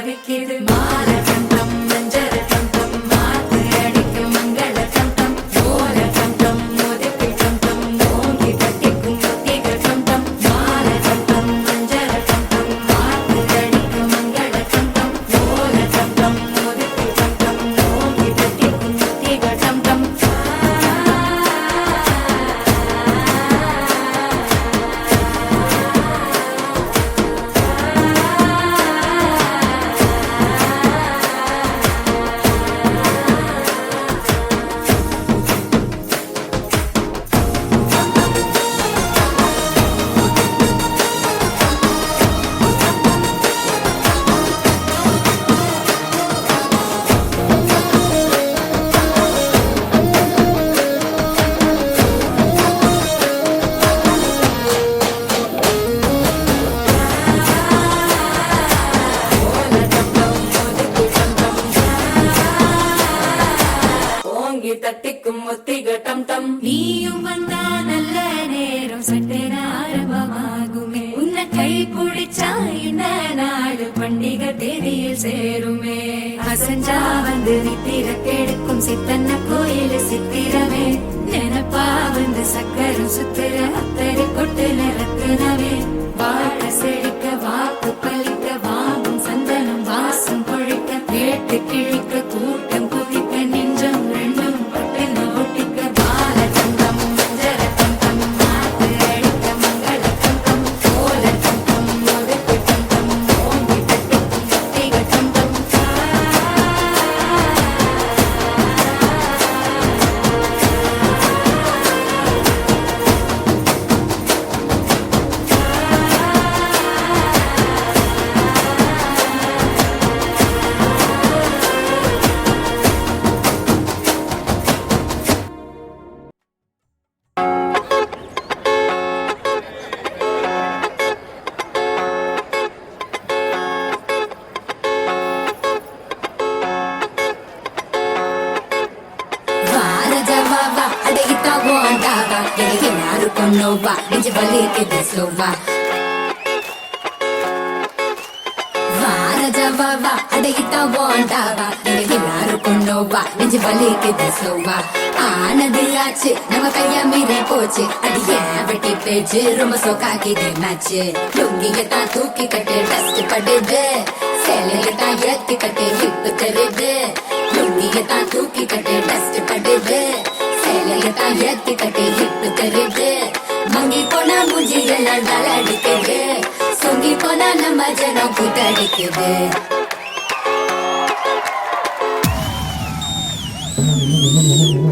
தவிக்குது தட்டிக்கும் முத்திக டம் டம். நீயும் வந்தா நல்ல நேரம் சட்டென ஆரம்பமாகுமே. உன்னை கை பிடிச்சா இந்த நாடு பண்டிகை தேதியில் சேருமே. அசஞ்சா வந்து நித்திர கெடுக்கும் சித்தன்ன கோயில் சித்திரமே. நினப்பா வந்து சக்கரம் சுத்திர யாரு கொன்னோவா நெஞ்சு வலிக்குது ஸ்லோவா வாரஜவாவா அடகிட்டா போண்டாவா எனக்கு யாரு கொன்னோவா நெஞ்சு வலிக்குது ஸ்லோவா ஆனது ஆச்சு நம்ம கைய மீறி போச்சு அது ஏன் வெட்டி பேச்சு ரொம்ப சோக்காக்கிது மேட்ச் லுங்கிய தான் தூக்கி கட்டு டஸ்ட் படுது சேலையில தான் ஏத்தி கட்டு ஹிப்பு தெரியுது லுங்கிய தான் தூக்கி கட்டு டஸ்ட் படுது சேலையில தான் ஏத்தி கட்டு ஹிப்பு தெரியுது மங்கி போனா மூஞ்சி எல்லாம் அடிக்குது சொங்கி போனா நம்ம ஜனம் கூட்டடிக்குது Thank you.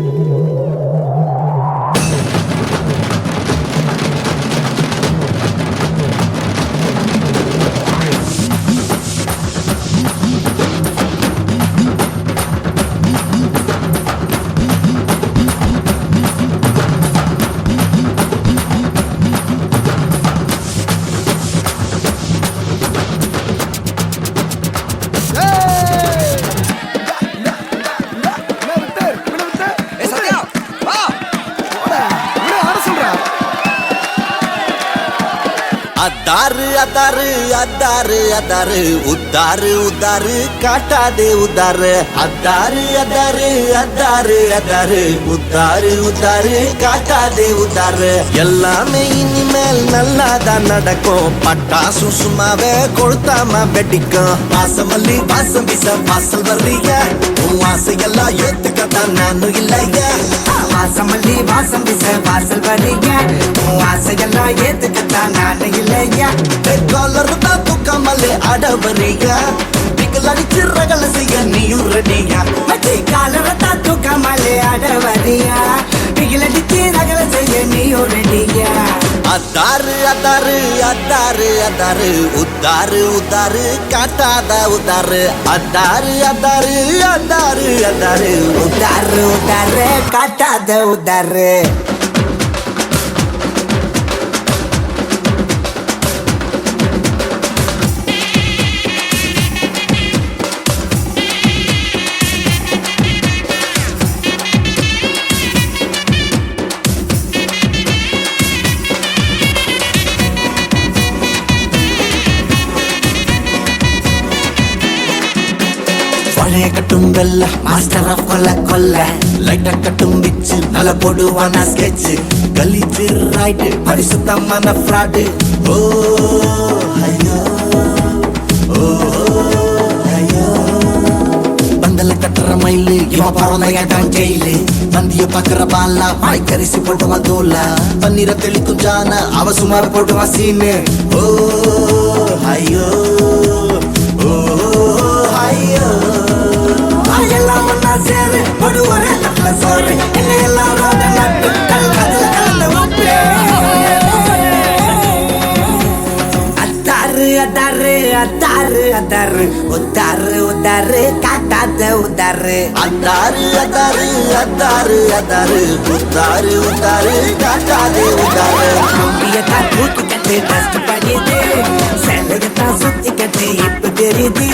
அத்தாரு அத்தாரு அத்தாரு உத்தாரு உத்தாரு காட்டாதே உத்தாரு அத்தாரு அத்தாரு அத்தாரு அத்தாரு உத்தாரு உத்தாரு காட்டாதே உத்தாரு எல்லாமே இனிமேல் நல்லாதான் நடக்கும். பட்டாசு சும்மாவே கொளுத்தாம வெட்டிக்கும் வாசமல்லி வாசம் வீச வாசல் வர்றீங்க. உன் ஆசையெல்லாம் ஏத்துக்கத்தான் நானும் இல்லைங்க வாசமல்லி வாசம் வீச வாசல் வர்றீங்க. ஆசையெல்லாம் ஏத்துக்கத்தான் நான் இல்லையா காலர் தான் தூக்காமலே ஆட பிக்கல் அடிச்சு ரகல செய்ய நீயும் ரெடியா மச்சி காலரத்தா தூக்கமலே அடவரியா வரியா பிகிலடிச்சு ரகல செய்ய நீயும் ரெடியா அத்தாரு அத்தாரு அத்தாரு அத்தாரு உத்தாரு உத்தாரு காட்டாத உத்தாரு அத்தாரு அத்தாரு அத்தாரு அத்தாரு உத்தாரு உத்தாரு காட்டாத உத்தாரு வெல்ல மாஸ்டர் ஆஃப் கொல்ல கொல்ல. லைட்டா கட்டும் பிச்சு நல்ல போடுவான ஸ்கெட்ச் கலிச்சு ரைட்டு பரிசுத்தமான ஃப்ராடு ஓ ஐயோ. ஓ ஐயோ. பந்தல கட்டுற மயிலு இவன் பறந்தையாட்டான் ஜெயிலு. பந்திய பாக்குற பாலா வாய்க்கரிசி போட்டுவான் தோலா. பன்னீர தெளிக்கும் ஜான அவ சுமார் போட்டுவான் சீனு. ஓ ஐயோ. ஓ ஐயோ. எல்லாம் ஒன்னா சேரு ஒரு ஒரே தட்டுல சோறு என்ன எல்லாம் ரோட நட்டு கல்கத்துல கலந்து உப்பு அத்தாரு அத்தாரு அத்தாரு அத்தாரு உத்தாரு உத்தாரு காட்டாத உத்தாரு அத்தாரு அத்தாரு அத்தாரு அத்தாரு உத்தாரு உத்தாரு காட்டாதே உத்தாரு நம்பியத்தான் தூக்கி கட்டு சுத்தி கட்டு இப்ப தெரியுது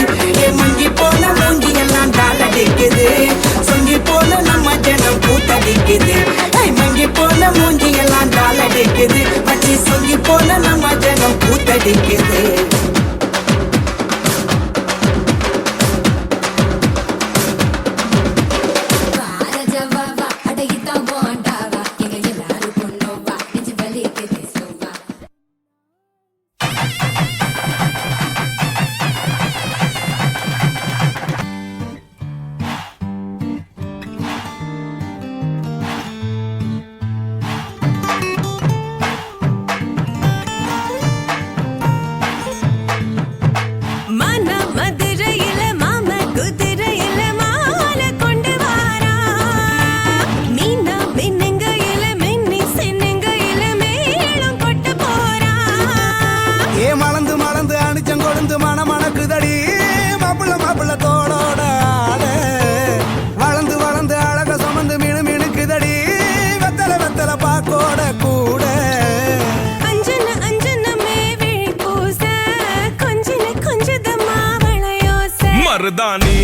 மருதாணி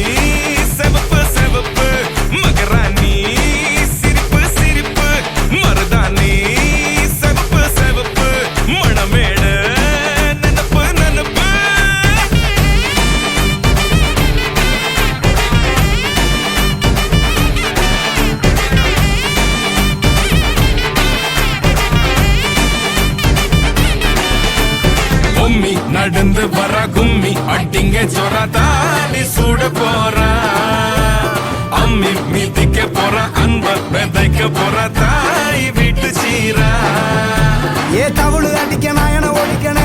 செவப்பு செவப்பு மகராணி. சிரிப்பு சிரிப்பு மருதாணி செவப்பு செவப்பு மணமேடு நினப்பு நினப்பு. பொம்மி நடந்து வர கும்மி அட்டிங்க சொராதா சூட போறா அம்மி மிதிக்க போற அன்ப விதைக்க போற தாய் வீட்டு சீரா. ஏ தவுளு அடிக்க நாயன ஒடிக்க நேரம்